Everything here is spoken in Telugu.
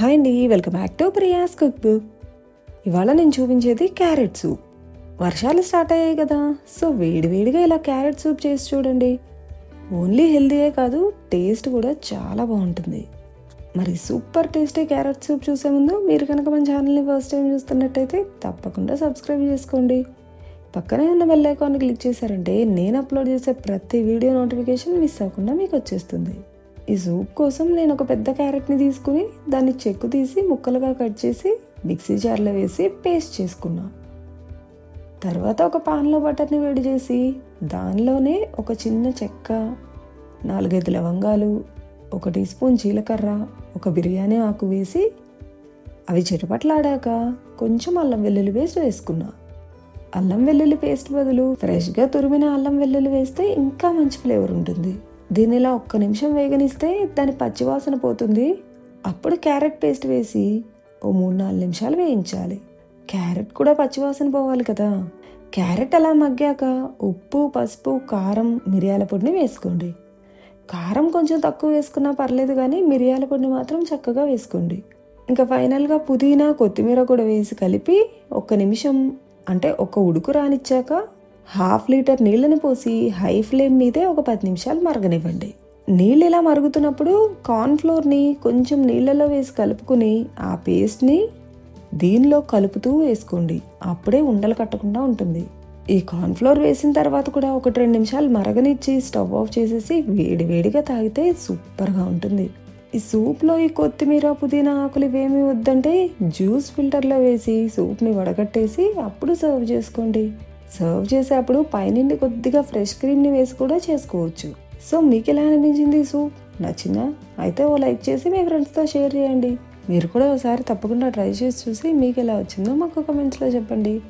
హాయ్ అండి welcome back to Priya's cook book ఇవాళ నేను చూపించేది క్యారెట్ సూప్. వర్షాలు స్టార్ట్ అయ్యాయి కదా సో వేడివేడిగా ఇలా క్యారెట్ సూప్ చేసి చూడండి. ఓన్లీ హెల్తీయే కాదు టేస్ట్ కూడా చాలా బాగుంటుంది. మరి సూపర్ టేస్టీ క్యారెట్ సూప్ చూసే ముందు మీరు కనుక మన ఛానల్ని ఫస్ట్ టైం చూస్తున్నట్టయితే తప్పకుండా సబ్స్క్రైబ్ చేసుకోండి. పక్కనే ఉన్న బెల్ క్లిక్ చేశారంటే నేను అప్లోడ్ చేసే ప్రతి వీడియో నోటిఫికేషన్ మిస్ అవ్వకుండా మీకు వచ్చేస్తుంది. ఈ సూప్ కోసం నేను ఒక పెద్ద క్యారెట్ని తీసుకుని దాన్ని చెక్కు తీసి ముక్కలుగా కట్ చేసి మిక్సీ జార్లో వేసి పేస్ట్ చేసుకున్నా. తర్వాత ఒక పాన్లో బటర్ని వేడి చేసి దానిలోనే ఒక చిన్న చెక్క నాలుగైదు లవంగాలు ఒక టీ స్పూన్ జీలకర్ర ఒక బిర్యానీ ఆకు వేసి అవి చిటపట్లాడాక కొంచెం అల్లం వెల్లుల్లి పేస్ట్ వేసుకున్నా. అల్లం వెల్లుల్లి పేస్ట్ బదులు ఫ్రెష్గా తురిమిన అల్లం వెల్లుల్లి వేస్తే ఇంకా మంచి ఫ్లేవర్ ఉంటుంది. దీన్ని ఇలా ఒక్క నిమిషం వేగనిస్తే దాని పచ్చివాసన పోతుంది. అప్పుడు క్యారెట్ పేస్ట్ వేసి ఓ మూడు నాలుగు నిమిషాలు వేయించాలి. క్యారెట్ కూడా పచ్చివాసన పోవాలి కదా. క్యారెట్ అలా మగ్గాక ఉప్పు పసుపు కారం మిరియాల పొడిని వేసుకోండి. కారం కొంచెం తక్కువ వేసుకున్నా పర్లేదు కానీ మిరియాల పొడిని మాత్రం చక్కగా వేసుకోండి. ఇంకా ఫైనల్గా పుదీనా కొత్తిమీర కూడా వేసి కలిపి ఒక్క నిమిషం అంటే ఒక ఉడుకు రానిచ్చాక హాఫ్ లీటర్ నీళ్ళని పోసి హై ఫ్లేమ్ మీదే ఒక పది నిమిషాలు మరగనివ్వండి. నీళ్ళు ఇలా మరుగుతున్నప్పుడు కార్న్ఫ్లోర్ని కొంచెం నీళ్ళలో వేసి కలుపుకుని ఆ పేస్ట్ని దీనిలో కలుపుతూ వేసుకోండి. అప్పుడే ఉండలు కట్టకుండా ఉంటుంది. ఈ కార్న్ఫ్లోర్ వేసిన తర్వాత కూడా ఒకటి రెండు నిమిషాలు మరగనిచ్చి స్టవ్ ఆఫ్ చేసేసి వేడివేడిగా తాగితే సూపర్గా ఉంటుంది. ఈ సూప్లో ఈ కొత్తిమీర పుదీనా ఆకులు ఇవేమి వద్దంటే జ్యూస్ ఫిల్టర్లో వేసి సూప్ని వడగట్టేసి అప్పుడు సర్వ్ చేసుకోండి. సర్వ్ చేసేటప్పుడు పైనుండి కొద్దిగా ఫ్రెష్ క్రీమ్ని వేసి కూడా చేసుకోవచ్చు. సో మీకు ఎలా అనిపించింది సూప్ నచ్చిందా? అయితే ఓ లైక్ చేసి మీ ఫ్రెండ్స్తో షేర్ చేయండి. మీరు కూడా ఒకసారి తప్పకుండా ట్రై చేసి చూసి మీకు ఎలా వచ్చిందో మాకు కమెంట్స్లో చెప్పండి.